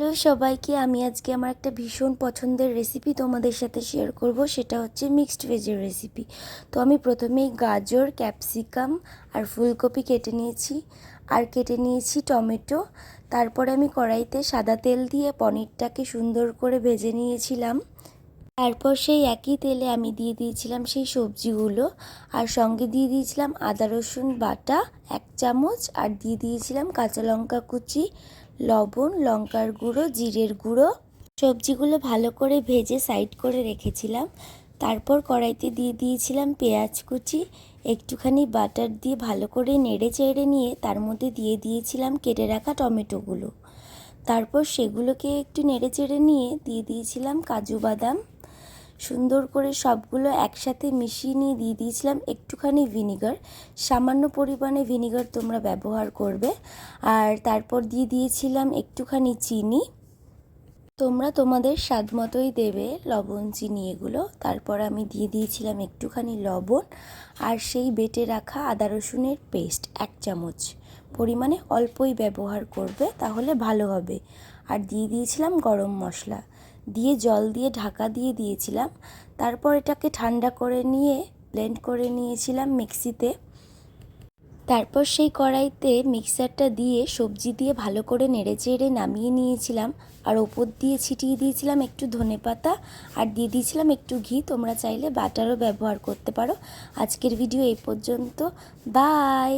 Hello সবাইকে, আমি আজকে আমার একটা ভীষণ পছন্দের রেসিপি তোমাদের সাথে শেয়ার করব, সেটা হচ্ছে মিক্সড ভেজের রেসিপি তো আমি প্রথমেই গাজর ক্যাপসিকাম আর ফুলকপি কেটে নিয়েছি, আর কেটে নিয়েছি টমেটো। তারপরে আমি কড়াইতে সাদা তেল দিয়ে পনিরটাকে সুন্দর করে ভেজে নিয়েছিলাম। তারপর সেই একই তেলে আমি দিয়ে দিয়েছিলাম সেই সবজিগুলো, আর সঙ্গে দিয়ে দিয়েছিলাম আদা রসুন বাটা এক চামচ, আর দিয়ে দিয়েছিলাম কাঁচা লঙ্কা কুচি লবণ, লঙ্কার গুঁড়ো, জিরের গুঁড়ো। সবজিগুলো ভালো করে ভেজে সাইড করে রেখেছিলাম। তারপর কড়াইতে দিয়ে দিয়েছিলাম পেঁয়াজ কুচি, একটুখানি বাটার দিয়ে ভালো করে নেড়ে চেড়ে নিয়ে তার মধ্যে দিয়ে দিয়েছিলাম কেটে রাখা টমেটোগুলো। তারপর সেগুলোকে একটু নেড়ে চেড়ে নিয়ে দিয়ে দিয়েছিলাম কাজু বাদাম। সুন্দর করে সবগুলো একসাথে মিশিয়ে নিয়ে দিয়ে দিয়েছিলাম একটুখানি ভিনিগার। সামান্য পরিমাণে ভিনিগার তোমরা ব্যবহার করবে। আর তারপর দিয়ে দিয়েছিলাম একটুখানি চিনি। তোমরা তোমাদের স্বাদ মতোই দেবে লবণ, চিনি এগুলো। তারপর আমি দিয়ে দিয়েছিলাম একটুখানি লবণ আর সেই বেটে রাখা আদা রসুনের পেস্ট এক চামচ। পরিমাণে অল্পই ব্যবহার করবে তাহলে ভালো হবে। আর দিয়ে দিয়েছিলাম গরম মশলা। দিয়ে জল দিয়ে ঢাকা দিয়ে দিয়েছিলাম। তারপর এটাকে ঠান্ডা করে নিয়ে ব্লেন্ড করে নিয়েছিলাম মিক্সিতে। তারপর সেই কড়াইতে মিক্সারটা দিয়ে সবজি দিয়ে ভালো করে নেড়ে চেড়ে নামিয়ে নিয়েছিলাম। আর ওপর দিয়ে ছিটিয়ে দিয়েছিলাম একটু ধনে পাতা আর দিয়ে দিয়েছিলাম একটু ঘি। তোমরা চাইলে বাটারও ব্যবহার করতে পারো। আজকের ভিডিও এই পর্যন্ত। বাই!